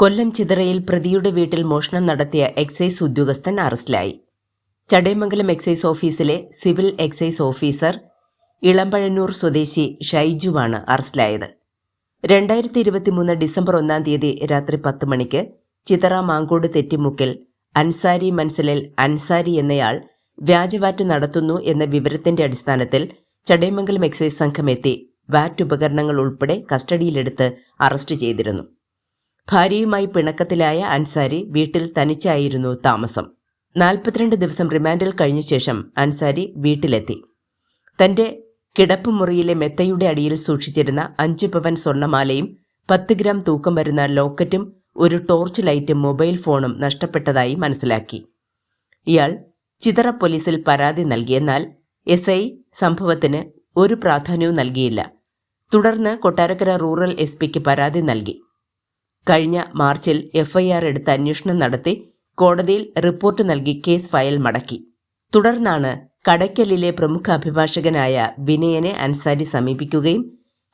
കൊല്ലം ചിതറയിൽ പ്രതിയുടെ വീട്ടിൽ മോഷണം നടത്തിയ എക്സൈസ് ഉദ്യോഗസ്ഥൻ അറസ്റ്റിലായി. ചടയമംഗലം എക്സൈസ് ഓഫീസിലെ സിവിൽ എക്സൈസ് ഓഫീസർ ഇളമ്പഴന്നൂർ സ്വദേശി ഷൈജുവാണ് അറസ്റ്റിലായത്. രണ്ടായിരത്തി ഇരുപത്തിമൂന്ന് ഡിസംബർ ഒന്നാം തീയതി രാത്രി പത്ത് മണിക്ക് ചിതറ മാങ്കോട് തെറ്റിമുക്കിൽ അൻസാരി മൻസലിൽ അൻസാരി എന്നയാൾ വ്യാജവാറ്റ് നടത്തുന്നു എന്ന വിവരത്തിന്റെ അടിസ്ഥാനത്തിൽ ചടയമംഗലം എക്സൈസ് സംഘം എത്തി വാറ്റ് ഉപകരണങ്ങൾ ഉൾപ്പെടെ കസ്റ്റഡിയിലെടുത്ത് അറസ്റ്റ് ചെയ്തിരുന്നു. ഭാര്യയുമായി പിണക്കത്തിലായ അൻസാരി വീട്ടിൽ തനിച്ചായിരുന്നു താമസം. നാൽപ്പത്തിരണ്ട് ദിവസം റിമാൻഡിൽ കഴിഞ്ഞ ശേഷം അൻസാരി വീട്ടിലെത്തി. തന്റെ കിടപ്പുമുറിയിലെ മെത്തയുടെ അടിയിൽ സൂക്ഷിച്ചിരുന്ന അഞ്ച് പവൻ സ്വർണമാലയും പത്ത് ഗ്രാം തൂക്കം വരുന്ന ലോക്കറ്റും ഒരു ടോർച്ച് ലൈറ്റും മൊബൈൽ ഫോണും നഷ്ടപ്പെട്ടതായി മനസ്സിലാക്കി. ഇയാൾ ചിതറ പോലീസിൽ പരാതി നൽകിയെന്നാൽ എസ് ഐ സംഭവത്തിന് ഒരു പ്രാധാന്യവും നൽകിയില്ല. തുടർന്ന് കൊട്ടാരക്കര റൂറൽ എസ് പിക്ക് പരാതി നൽകി. കഴിഞ്ഞ മാർച്ചിൽ എഫ്ഐആർ എടുത്ത് അന്വേഷണം നടത്തി കോടതിയിൽ റിപ്പോർട്ട് നൽകി കേസ് ഫയൽ മടക്കി. തുടർന്നാണ് കടയ്ക്കലിലെ പ്രമുഖ അഭിഭാഷകനായ വിനയനെ അൻസാരി സമീപിക്കുകയും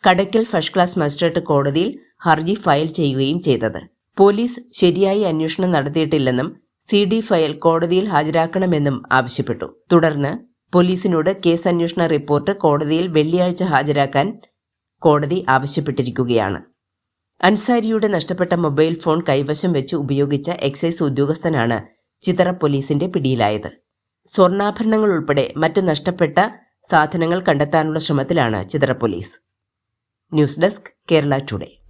കടയ്ക്കൽ ഫസ്റ്റ് ക്ലാസ് മജിസ്ട്രേറ്റ് കോടതിയിൽ ഹർജി ഫയൽ ചെയ്യുകയും ചെയ്തത്. പോലീസ് ശരിയായി അന്വേഷണം നടത്തിയിട്ടില്ലെന്നും സി ഡി ഫയൽ കോടതിയിൽ ഹാജരാക്കണമെന്നും ആവശ്യപ്പെട്ടു. തുടർന്ന് പോലീസിനോട് കേസ് അന്വേഷണ റിപ്പോർട്ട് കോടതിയിൽ വെള്ളിയാഴ്ച ഹാജരാക്കാൻ കോടതി ആവശ്യപ്പെട്ടിരിക്കുകയാണ്. അൻസാരിയുടെ നഷ്ടപ്പെട്ട മൊബൈൽ ഫോൺ കൈവശം വെച്ച് ഉപയോഗിച്ച എക്സൈസ് ഉദ്യോഗസ്ഥനാണ് ചിത്ര പോലീസിന്റെ പിടിയിലായത്. സ്വർണാഭരണങ്ങൾ ഉൾപ്പെടെ മറ്റ് നഷ്ടപ്പെട്ട സാധനങ്ങൾ കണ്ടെത്താനുള്ള ശ്രമത്തിലാണ് ചിത്ര police. News desk Kerala today.